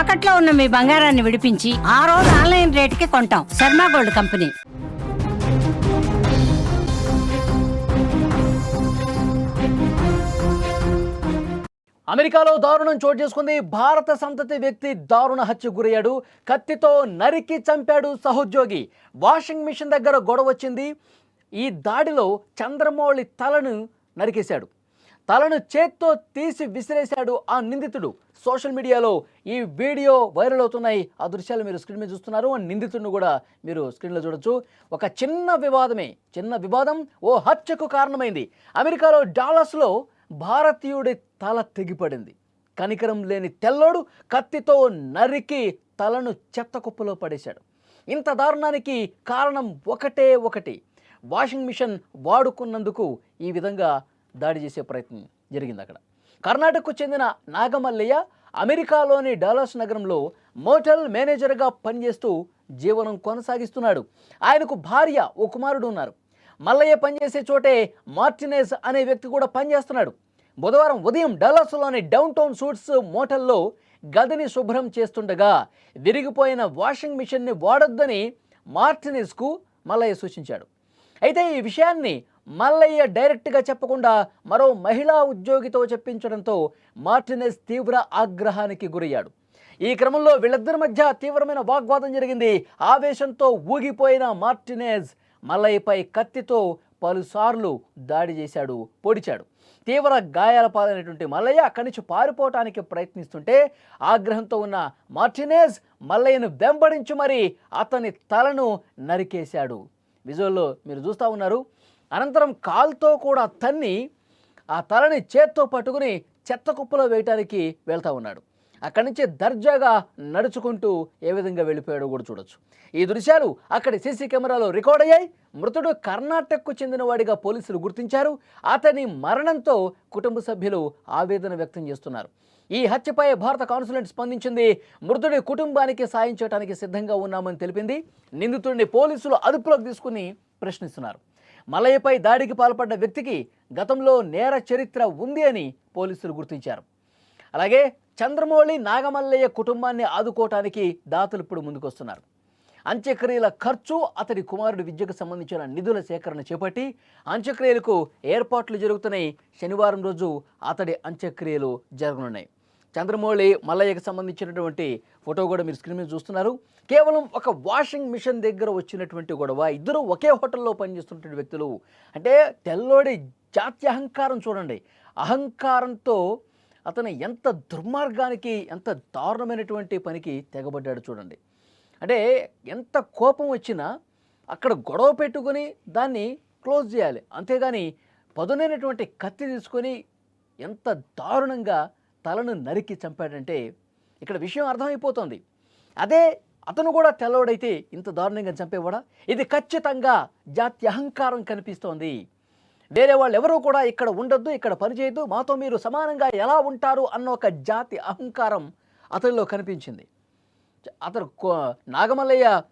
తాకట్లో ఉన్న మీ బంగారాన్ని విడిపించి ఆ రోజు ఆన్లైన్ రేటుకి కొంటాం. Sharma gold company. అమెరికాలో దారుణం చోటు చేసుకుంది భారత సంతతి వ్యక్తి దారుణ హత్య గురయ్యాడు. కత్తితో నరికి చంపాడు సహోద్యోగి. వాషింగ్ మిషన్ దగ్గర గొడవ వచ్చింది. ఈ దాడిలో చంద్రమౌళి తలను నరికేశాడు. తలను చేత్తో తీసి విసిరేశాడు ఆ నిందితుడు. సోషల్ మీడియాలో ఈ వీడియో వైరల్ అవుతున్నాయి. ఆ దృశ్యాలు మీరు స్క్రీన్ మీద చూస్తున్నారు. ఆ నిందితుడిని కూడా మీరు స్క్రీన్లో చూడొచ్చు. ఒక చిన్న వివాదమే. చిన్న వివాదం ఓ హత్యకు కారణమైంది. అమెరికాలో డాలస్లో భారతీయుడి తల తెగిపడింది. కనికరం లేని తెల్లోడు కత్తితో నరికి తలను చెత్త కుప్పలో పడేశాడు. ఇంత దారుణానికి కారణం ఒకటే ఒకటి. వాషింగ్ మిషన్ వాడుకున్నందుకు ఈ విధంగా దాడి చేసే ప్రయత్నం జరిగింది అక్కడ. కర్ణాటకకు చెందిన నాగమల్లయ్య అమెరికాలోని డాలస్ నగరంలో మోటల్ మేనేజర్గా పనిచేస్తూ జీవనం కొనసాగిస్తున్నాడు. ఆయనకు భార్య ఓ కుమారుడు ఉన్నారు. మల్లయ్య పనిచేసే చోటే మార్టినేజ్ అనే వ్యక్తి కూడా పనిచేస్తున్నాడు. బుధవారం ఉదయం డల్లాస్లోని డౌన్ టౌన్ సూట్స్ మోటల్లో గదిని శుభ్రం చేస్తుండగా విరిగిపోయిన వాషింగ్ మిషన్ని వాడొద్దని మార్టినేజ్కు మల్లయ్య సూచించాడు. అయితే ఈ విషయాన్ని మల్లయ్య డైరెక్ట్గా చెప్పకుండా మరో మహిళా ఉద్యోగితో చెప్పించడంతో మార్టినెస్ తీవ్ర ఆగ్రహానికి గురయ్యాడు. ఈ క్రమంలో వీళ్ళిద్దరి మధ్య తీవ్రమైన వాగ్వాదం జరిగింది. ఆవేశంతో ఊగిపోయిన మార్టినేజ్ మల్లయ్యపై కత్తితో పలుసార్లు దాడి చేశాడు పొడిచాడు. తీవ్ర గాయాల పాలైనటువంటి మల్లయ్య అక్కడి నుంచి పారిపోవటానికి ప్రయత్నిస్తుంటే ఆగ్రహంతో ఉన్న మార్టినేజ్ మల్లయ్యను వెంబడించి మరి అతని తలను నరికేశాడు. విజువల్లో మీరు చూస్తూ ఉన్నారు. అనంతరం కాల్తో కూడా తన్ని ఆ తలని చేత్తో పట్టుకుని చెత్త కుప్పలో వేయటానికి వెళ్తా ఉన్నాడు. అక్కడి నుంచి దర్జాగా నడుచుకుంటూ ఏ విధంగా వెళ్ళిపోయాడో కూడా చూడొచ్చు. ఈ దృశ్యాలు అక్కడి సీసీ కెమెరాలో రికార్డ్ అయ్యాయి. మృతుడు కర్ణాటకకు చెందినవాడిగా పోలీసులు గుర్తించారు. అతని మరణంతో కుటుంబ సభ్యులు ఆవేదన వ్యక్తం చేస్తున్నారు. ఈ హత్యపై భారత కాన్సులేట్ స్పందించింది. మృతుడి కుటుంబానికి సాయం చేయడానికి సిద్ధంగా ఉన్నామని తెలిపింది. నిందితుడిని పోలీసులు అదుపులోకి తీసుకుని ప్రశ్నిస్తున్నారు. మలయపై దాడికి పాల్పడ్డ వ్యక్తికి గతంలో నేర చరిత్ర ఉంది అని పోలీసులు గుర్తించారు. అలాగే చంద్రమౌళి నాగమల్లయ్య కుటుంబాన్ని ఆదుకోవటానికి దాతలు ఇప్పుడు ముందుకొస్తున్నారు. అంత్యక్రియల ఖర్చు అతడి కుమారుడి విద్యకు సంబంధించిన నిధుల సేకరణ చేపట్టి అంత్యక్రియలకు ఏర్పాట్లు జరుగుతున్నాయి. శనివారం రోజు అతడి అంత్యక్రియలు జరగనున్నాయి. చంద్రమౌళి మల్లయ్యకు సంబంధించినటువంటి ఫోటో కూడా మీరు స్క్రీన్ మీద చూస్తున్నారు. కేవలం ఒక వాషింగ్ మిషన్ దగ్గర వచ్చినటువంటి గొడవ ఇద్దరు ఒకే హోటల్లో పనిచేస్తున్నటువంటి వ్యక్తులు. అంటే తెల్లోడి జాతి అహంకారం చూడండి. అహంకారంతో అతను ఎంత దుర్మార్గానికి ఎంత దారుణమైనటువంటి పనికి తెగబడ్డాడు చూడండి. అంటే ఎంత కోపం వచ్చినా అక్కడ గొడవ పెట్టుకొని దాన్ని క్లోజ్ చేయాలి. అంతేగాని పదునైనటువంటి కత్తి తీసుకొని ఎంత దారుణంగా తలను నరికి చంపాడంటే ఇక్కడ విషయం అర్థమైపోతుంది. అదే అతను కూడా తెల్లవాడైతే ఇంత దారుణంగా చంపేవాడా? ఇది ఖచ్చితంగా జాతి అహంకారం కనిపిస్తోంది. వేరే వాళ్ళు ఎవరూ కూడా ఇక్కడ ఉండొద్దు ఇక్కడ పనిచేయద్దు మాతో మీరు సమానంగా ఎలా ఉంటారు అన్న ఒక జాతి అహంకారం అతనిలో కనిపించింది. అతను కో- నాగమల్లయ్య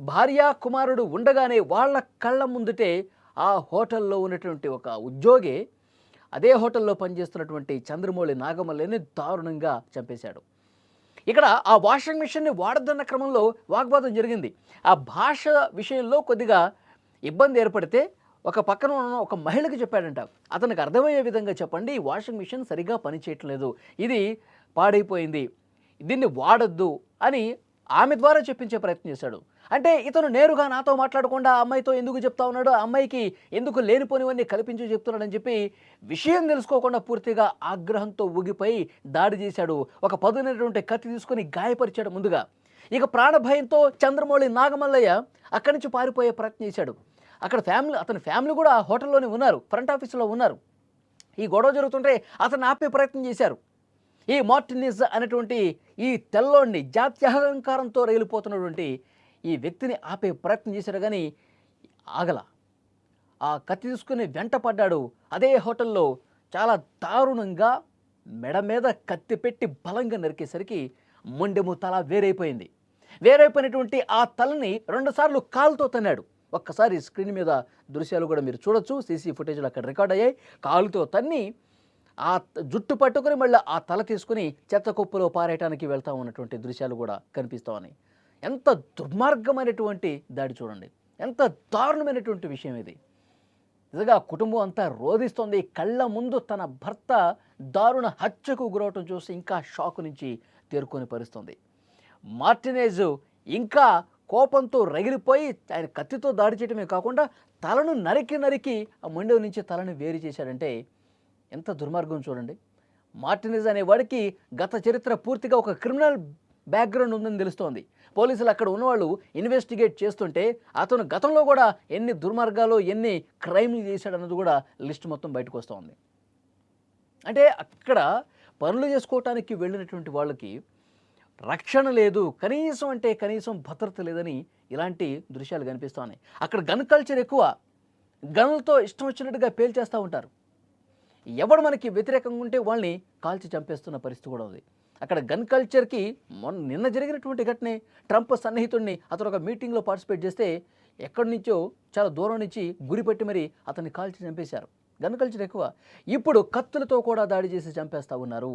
భార్య కుమారుడు ఉండగానే వాళ్ళ కళ్ళ ముందుటే ఆ హోటల్లో ఉన్నటువంటి ఒక ఉద్యోగి అదే హోటల్లో పనిచేస్తున్నటువంటి చంద్రమౌళి నాగమల్లిని దారుణంగా చంపేశాడు. ఇక్కడ ఆ వాషింగ్ మిషన్ని వాడద్దన్న క్రమంలో వాగ్వాదం జరిగింది. ఆ భాష విషయంలో కొద్దిగా ఇబ్బంది ఏర్పడితే ఒక పక్కన ఉన్న ఒక మహిళకి చెప్పాడంట. అతనికి అర్థమయ్యే విధంగా చెప్పండి ఈ వాషింగ్ మిషన్ సరిగా పనిచేయట్లేదు. ఇది పాడైపోయింది. దీన్ని వాడొద్దు అని ఆమె ద్వారా చెప్పించే ప్రయత్నం చేశాడు. అంటే ఇతను నేరుగా నాతో మాట్లాడకుండా అమ్మాయితో ఎందుకు చెప్తా ఉన్నాడు? ఆ అమ్మాయికి ఎందుకు లేనిపోనివన్నీ కల్పించి చెప్తున్నాడని చెప్పి విషయం తెలుసుకోకుండా పూర్తిగా ఆగ్రహంతో ఊగిపోయి దాడి చేశాడు. ఒక పదునైనటువంటి కత్తి తీసుకొని గాయపరిచాడు ముందుగా. ఇక ప్రాణభయంతో చంద్రమౌళి నాగమల్లయ్య అక్కడి నుంచి పారిపోయే ప్రయత్నం చేశాడు. అక్కడ ఫ్యామిలీ అతని ఫ్యామిలీ కూడా ఆ హోటల్లోనే ఉన్నారు ఫ్రంట్ ఆఫీసులో ఉన్నారు. ఈ గొడవ జరుగుతుంటే అతను ఆపే ప్రయత్నం చేశారు. ఈ మార్టినిజ్ అనేటువంటి ఈ తెల్లోని జాత్యహంకారంతో రైలిపోతున్నటువంటి ఈ వ్యక్తిని ఆపే ప్రయత్నం చేశాడు కానీ ఆగల. ఆ కత్తి తీసుకుని వెంట పడ్డాడు. అదే హోటల్లో చాలా దారుణంగా మెడ మీద కత్తి పెట్టి బలంగా నరికేసరికి మొండెము తల వేరైపోయింది. వేరైపోయినటువంటి ఆ తలని రెండుసార్లు కాలుతో తన్నాడు. ఒక్కసారి స్క్రీన్ మీద దృశ్యాలు కూడా మీరు చూడొచ్చు. సీసీ ఫుటేజ్లు అక్కడ రికార్డ్ అయ్యాయి. కాలుతో తన్ని ఆ జుట్టు పట్టుకుని మళ్ళీ ఆ తల తీసుకుని చెత్త కుప్పలో పారేయటానికి వెళ్తా ఉన్నటువంటి దృశ్యాలు కూడా కనిపిస్తూ ఉన్నాయి. ఎంత దుర్మార్గమైనటువంటి దాడి చూడండి. ఎంత దారుణమైనటువంటి విషయం ఇది. నిజంగా కుటుంబం అంతా రోధిస్తోంది. కళ్ళ ముందు తన భర్త దారుణ హత్యకు గురవటం చూసి ఇంకా షాక్ నుంచి తేరుకొని పరుస్తుంది మార్టినేజ్ ఇంకా కోపంతో రగిలిపోయి ఆయన కత్తితో దాడి చేయడమే కాకుండా తలను నరికి నరికి ఆ మండవ నుంచి తలను వేరు చేశాడంటే ఎంత దుర్మార్గం చూడండి. మార్టినిజ్ అనే వాడికి గత చరిత్ర పూర్తిగా ఒక క్రిమినల్ బ్యాక్గ్రౌండ్ ఉందని తెలుస్తోంది. పోలీసులు అక్కడ ఉన్నవాళ్ళు ఇన్వెస్టిగేట్ చేస్తుంటే అతను గతంలో కూడా ఎన్ని దుర్మార్గాలు ఎన్ని క్రైమ్లు చేశాడన్నది కూడా లిస్ట్ మొత్తం బయటకు వస్తుంది. అంటే అక్కడ పనులు చేసుకోవటానికి వెళ్ళినటువంటి వాళ్ళకి రక్షణ లేదు కనీసం అంటే కనీసం భద్రత లేదని ఇలాంటి దృశ్యాలు కనిపిస్తున్నాయి అక్కడ గన్ కల్చర్ ఎక్కువ. గన్లతో ఇష్టం వచ్చినట్టుగా పేల్చేస్తూ ఉంటారు. ఎవడు మనకి వ్యతిరేకంగా ఉంటే వాళ్ళని కాల్చి చంపేస్తున్న పరిస్థితి కూడా ఉంది. అక్కడ గన్ కల్చర్కి మొన్న నిన్న జరిగినటువంటి ఘటనే ట్రంప్ సన్నిహితుడిని అతను ఒక మీటింగ్లో పార్టిసిపేట్ చేస్తే ఎక్కడి నుంచో చాలా దూరం నుంచి గురిపెట్టి మరి అతన్ని కాల్చి చంపేశారు. గన్ కల్చర్ ఎక్కువ. ఇప్పుడు కత్తులతో కూడా దాడి చేసి చంపేస్తా ఉన్నారు.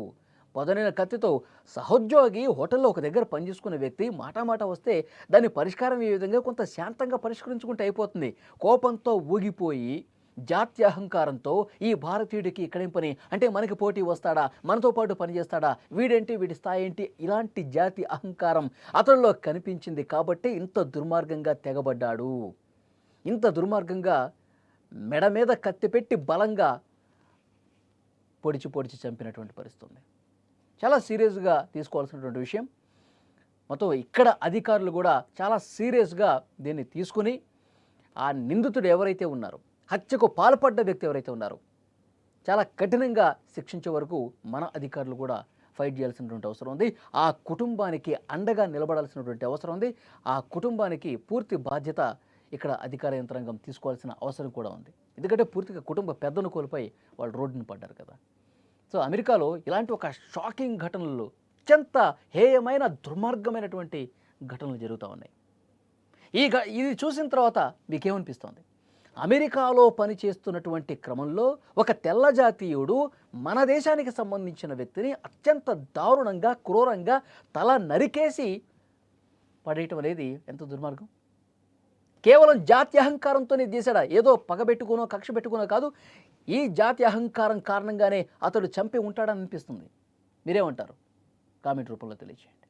పొదనైన కత్తితో సహోద్యోగి హోటల్లో ఒక దగ్గర పనిచేసుకునే వ్యక్తి మాటామాట మాట వస్తే దాని పరిష్కారం ఈ విధంగా కొంత శాంతంగా పరిష్కరించుకుంటే అయిపోతుంది. కోపంతో ఊగిపోయి జాతి అహంకారంతో ఈ భారతీయుడికి ఇక్కడేం పని అంటే మనకి పోటీ వస్తాడా? మనతో పాటు పనిచేస్తాడా? వీడేంటి? వీడి స్థాయి ఏంటి? ఇలాంటి జాతి అహంకారం అతనిలో కనిపించింది కాబట్టి ఇంత దుర్మార్గంగా తెగబడ్డాడు. ఇంత దుర్మార్గంగా మెడ మీద కత్తి పెట్టి బలంగా పొడిచి పొడిచి చంపినటువంటి పరిస్థితుంది. చాలా సీరియస్గా తీసుకోవాల్సినటువంటి విషయం. మొత్తం ఇక్కడ అధికారులు కూడా చాలా సీరియస్గా దీన్ని తీసుకుని ఆ నిందితుడు ఎవరైతే ఉన్నారో హత్యకు పాల్పడ్డ వ్యక్తి ఎవరైతే ఉన్నారో చాలా కఠినంగా శిక్షించే వరకు మన అధికారులు కూడా ఫైట్ చేయాల్సినటువంటి అవసరం ఉంది. ఆ కుటుంబానికి అండగా నిలబడాల్సినటువంటి అవసరం ఉంది. ఆ కుటుంబానికి పూర్తి బాధ్యత ఇక్కడ అధికార యంత్రాంగం తీసుకోవాల్సిన అవసరం కూడా ఉంది. ఎందుకంటే పూర్తిగా కుటుంబ పెద్దను కోల్పోయి వాళ్ళు రోడ్డును పడ్డారు కదా. సో అమెరికాలో ఇలాంటి ఒక షాకింగ్ ఘటనలు అత్యంత హేయమైన దుర్మార్గమైనటువంటి ఘటనలు జరుగుతూ ఉన్నాయి. ఈ ఇది చూసిన తర్వాత మీకేమనిపిస్తోంది? అమెరికాలో పనిచేస్తున్నటువంటి క్రమంలో ఒక తెల్ల జాతీయుడు మన దేశానికి సంబంధించిన వ్యక్తిని అత్యంత దారుణంగా క్రూరంగా తల నరికేసి పడేయటం అనేది ఎంత దుర్మార్గం? కేవలం జాతి అహంకారంతోనే చేశాడా ఏదో పగబెట్టుకునో కక్ష పెట్టుకునో కాదు ఈ జాతి అహంకారం కారణంగానే అతడు చంపి ఉంటాడని అనిపిస్తుంది. మీరేమంటారు? కామెంట్ రూపంలో తెలియజేయండి